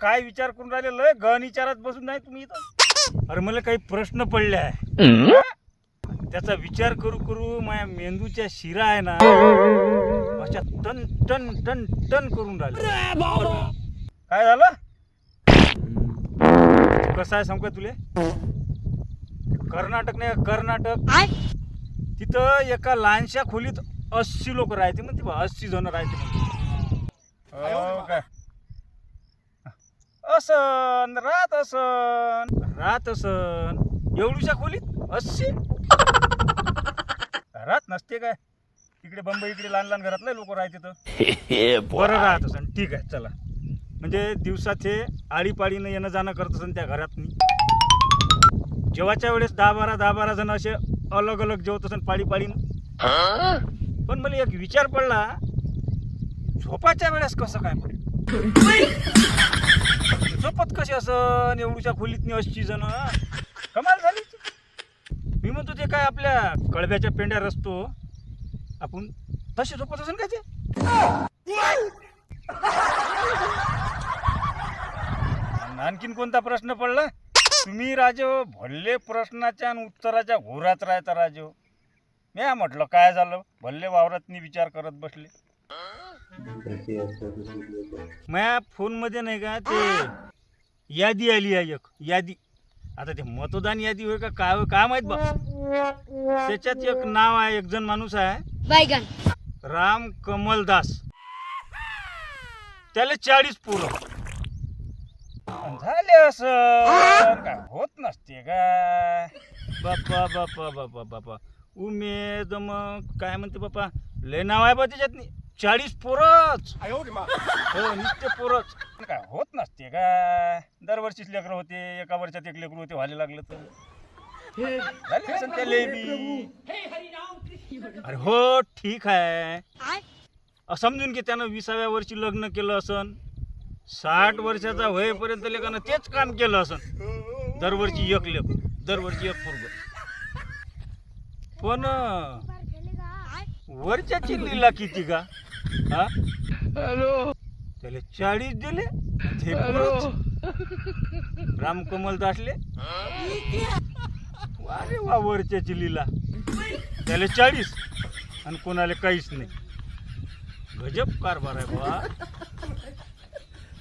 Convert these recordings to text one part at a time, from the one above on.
काय विचार करून राहिले? लय गहन विचारात बसून नाही तुम्ही इथं? अरे मला काही प्रश्न पडले आहे. त्याचा विचार करू करू माझ्या मेंदूच्या शिरा आहे ना अशा टन टन टन टन करून राहिले. काय झालं? कसं आहे सांगू तुले? कर्नाटक नाही कर्नाटक. तिथं एका लहानशा खोलीत अस्सी लोक राहते म्हणते अस्सी जण राहते म्हणते. हो काय असन राहत असन. राहत असन. एवढीशा खोलीत? अस्सी राहत नसते काय? तिकडे बंबई इकडे लहान लहान घरातले लोक राहते तर बरं राहत असन. ठीक आहे चला. म्हणजे दिवसात हे आळीपाळीनं येणं जाणं करत असन त्या घरात जेवाच्या वेळेस दहा बारा दहा बारा जण असे अलग अलग जेवत असन पाळी पाळीनं पण मला एक विचार पडला. झोपाच्या वेळेस कसं काय पडेल झोपत कशी असं एवढीच्या खोलीत असची जण कमाल झाली. मी म्हणतो ते काय आपल्या कळब्याच्या पेंड्या रचतो आपण तसे झोपत असेल का ते? आणखीन कोणता प्रश्न पडला? तुम्ही राजो भल्ले प्रश्नाच्या आणि उत्तराच्या घोरात राहता राजो. मी म्हटलं काय झालं? भल्ले वावरातनी विचार करत बसले. माझ्या फोनमध्ये नाही का ते यादी आली आहे एक यादी. आता ते मतदान यादी होय का काय काय माहीत बा. त्याच्यात एक नाव आहे एक जण माणूस आहे. राम कमल दास. त्याला चाळीस पोरं. झाले असं. काय होत नसते का? बाप्पा बाप्पा बाप्पा बाप्पा. उमेद मग काय म्हणते बाप्पा? लय नाव आहे बा त्याच्यात चाळीस पोरच. हो नुसते पोरच. काय होत नसते का? दरवर्षीच लेकरं होते एका वर्षात एक लेकरू होते व्हायला लागलं तर. झाले असेल त्याले बी. अरे हो ठीक आहे. अ, समजून घे त्यानं विसाव्या वर्षी लग्न केलं असन साठ वर्षाचा होईपर्यंत लेखानं तेच काम केलं असन. दरवर्षी एक लेख दरवर्षी एक पोरग. पण अ, वरच्याची लीला किती का? हा? त्याला चाळीस दिले ते पोरच. रामकमल दासले. अरे वा वरच्याची लीला त्याला चाळीस. आणि कोणाला काहीच नाही. गजब कारभार आहे बा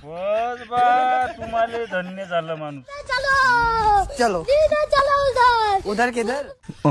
बस बा तुम्हाला धन्य झालं माणूस. चलो. चलो. चलो. उधर. उधर किधर? अ